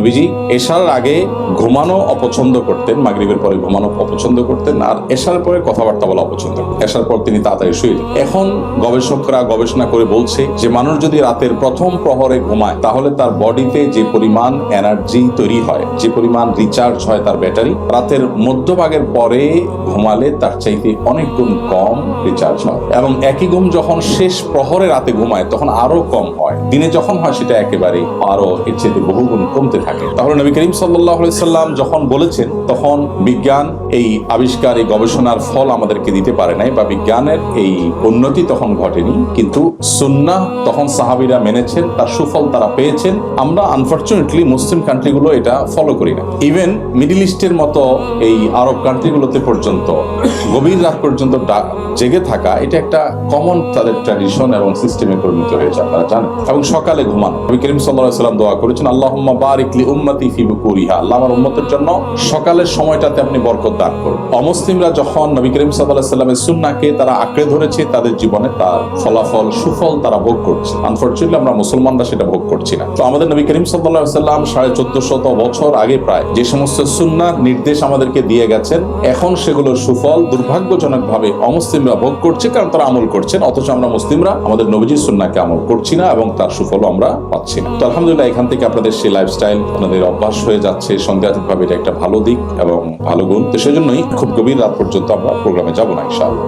নবীজি এশার আগে ঘুমানো অপছন্দ করতেন, মাগরিবের পরে ঘুমানো অপছন্দ করতেন, আর এশার পরে কথাবার্তা বলা অপছন্দ এশার পর তিনি তাড়াতাড়ি শুয়ে। এখন গবেষকরা গবেষণা করে বলছে যে মানুষ যদি রাতের প্রথম প্রহরে ঘুমায়, তাহলে তার বডিতে যে পরিমাণ এনার্জি তৈরি হয়, যে পরিমাণ রিচার্জ হয় তার ব্যাটারি, রাতের মধ্যভাগের পরে ঘুমালে তার চাইতে অনেক গুণ কম রিচার্জ হয়। এবং একই ঘুম যখন শেষ প্রহরে রাতে ঘুমায়, তখন আরও কম হয়। দিনে যখন হয়, সেটা একেবারে আরও এর চেয়ে বহুগুণ কমতে থাকে। তাহলে নবী করিম সাল্লাহ সাল্লাম যখন বলেছেন, তখন বিজ্ঞান এই আবিষ্কার, এই গবেষণার ফল আমাদেরকে দিতে পারে নাই বা বিজ্ঞানের এই উন্নতি তখন ঘটেনি। কিন্তু সুন্না তখন সাহাবিরা মেনেছেন, তার সুফল তারা পেয়েছেন। আমরা আনফর্চুনেটলি মুসলিম কান্ট্রিগুলো এটা ফলো করি না। ইভেন মিডিল ইস্টের মতো এই আরব কান্ট্রিগুলোতে পর্যন্ত, গভীর রাত পর্যন্ত জেগে থাকা, এটা একটা কমন তাদের ট্র্যাডিশন এবং সিস্টেমে পরিণত হয়েছে, আপনারা জানেন। এবং সকালে ঘুমানো। নবী করিম আলাইহি সাল্লাম দোয়া করেছেন আল্লাহ বারিক সুফল নির্দেশ আমাদেরকে দিয়ে গেছেন, এখন সেগুলোর সুফল দুর্ভাগ্যজনক ভাবে অমুসলিমরা ভোগ করছে কারণ তারা আমল করছেন, অথচ আমরা মুসলিমরা আমাদের নবীজির সুন্নাকে আমল করছি না এবং তার সুফলও আমরা পাচ্ছি না। আলহামদুলিল্লাহ, এখান থেকে আপনাদের সেই লাইফস্টাইল আপনাদের অভ্যাস হয়ে যাচ্ছে সন্দেহাতীত ভাবে এটা একটা ভালো দিক এবং ভালো গুণ। তো সেজন্যই খুব গভীর রাত পর্যন্ত আমরা প্রোগ্রামে যাব না, ইনশাআল্লাহ।